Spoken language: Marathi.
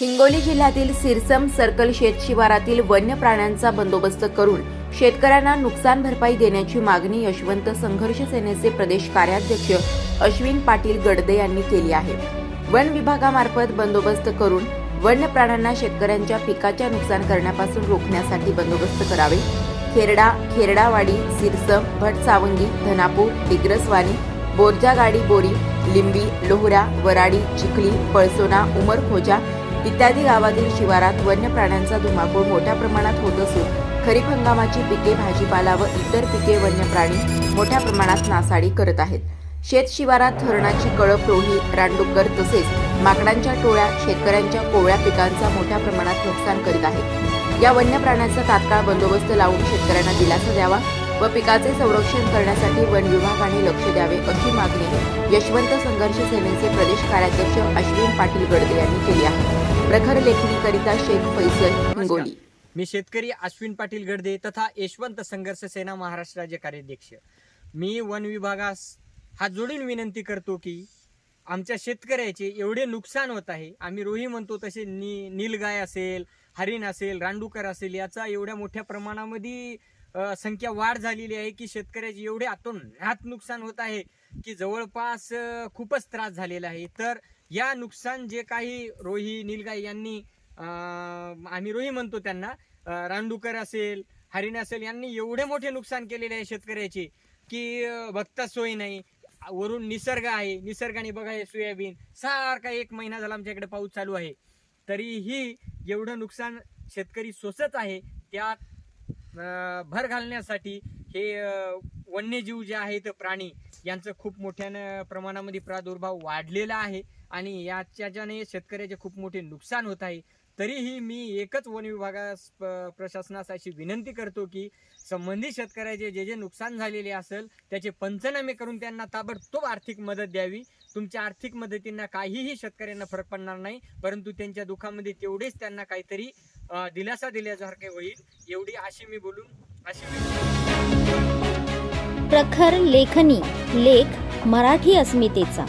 हिंगोली जिल्ह्यातील सिरसम सर्कल शेत शिवारातील वन्य प्राण्यांचा बंदोबस्त करून शेतकऱ्यांना नुकसान भरपाई देण्याची मागणी यशवंत संघर्ष सेनेचे प्रदेश कार्याध्यक्ष अश्विन पाटील गडदे यांनी केली आहे. वन विभागामार्फत बंदोबस्त करून वन्य प्राण्यांना शेतकऱ्यांच्या पिकाच्या नुकसान करण्यापासून रोखण्यासाठी बंदोबस्त करावे. खेरडा खेरडावाडी सिरसम भटसावंगी धनापूर दिग्रसवाणी बोरजागाडी बोरी लिंबी लोहरा वराडी चिखली पळसोना उमरखोजा इत्यादी गावातील शिवारात वन्य प्राण्यांचा धुमाकूळ मोठ्या प्रमाणात होत असून खरीप हंगामाची पिके भाजीपाला व इतर पिके वन्य प्राणी मोठ्या प्रमाणात नासाडी करत आहेत. शेत शिवारात धरणाची कळप रोही रानडुक्कर तसेच माकडांच्या टोळ्या शेतकऱ्यांच्या कोवळ्या पिकांचा मोठ्या प्रमाणात नुकसान करीत आहेत. या वन्य प्राण्यांचा तात्काळ बंदोबस्त लावून शेतकऱ्यांना दिलासा द्यावा व पिकाचे संरक्षण करण्यासाठी वन विभागाने लक्ष द्यावे अशी मागणी यशवंत संघर्ष सेनेचे प्रदेश कार्याध्यक्ष अश्विन पाटील गडदे यांनी केली आहे. प्रखर लेखणीकरिता शेख फैसल हिंगोली. मी शेतकरी अश्विन पाटील गडदे तथा यशवंत संघर्ष सेना महाराष्ट्र राज्य कार्याध्यक्ष. मी वन विभागास हा जोडून विनंती करतो की आमच्या शेतकऱ्याचे एवढे नुकसान होत आहे. आम्ही रोही म्हणतो तसे नी नीलगाय असेल हरिण असेल रांडुकर असेल याचा एवढ्या मोठ्या प्रमाणामध्ये संख्या वाढ झालेली आहे की शेतकऱ्याची एवढे अतोनात नुकसान होत आहे की जवळपास खूपच त्रास झालेला आहे. तर या नुकसान जे काही रोही निलगाई यांनी आम्ही रोही म्हणतो त्यांना अ, रानडुकर असेल हरिण असेल यांनी एवढे मोठे नुकसान केलेले आहे शेतकऱ्याचे की अ, बघता सोय नाही. वरून निसर्ग आहे. निसर्गाने बघा हे सोयाबीन. सारखा एक महिना झाला आमच्याकडे पाऊस चालू आहे. तरीही एवढं नुकसान शेतकरी सोसत आहे. त्यात भर घालण्यासाठी हे वन्यजीव जे आहेत प्राणी यांचं खूप मोठ्यानं प्रमाणामध्ये प्रादुर्भाव वाढलेला आहे आणि याच्याने शेतकऱ्याचे खूप मोठे नुकसान होत आहे. तरीही मी एकच वन विभागास प- प्रशासनास अशी विनंती करतो की संबंधित शेतकऱ्याचे जे जे नुकसान झालेले असेल त्याचे पंचनामे करून त्यांना ताबडतोब आर्थिक मदत द्यावी. तुमच्या आर्थिक मदतींना काहीही शेतकऱ्यांना फरक पडणार नाही परंतु त्यांच्या दुःखामध्ये तेवढेच त्यांना काहीतरी दिलासा दिल्यासारखे होईल एवढी अशी मी बोलून अशी प्रखर लेखनी लेख मराठी अस्मितेचा.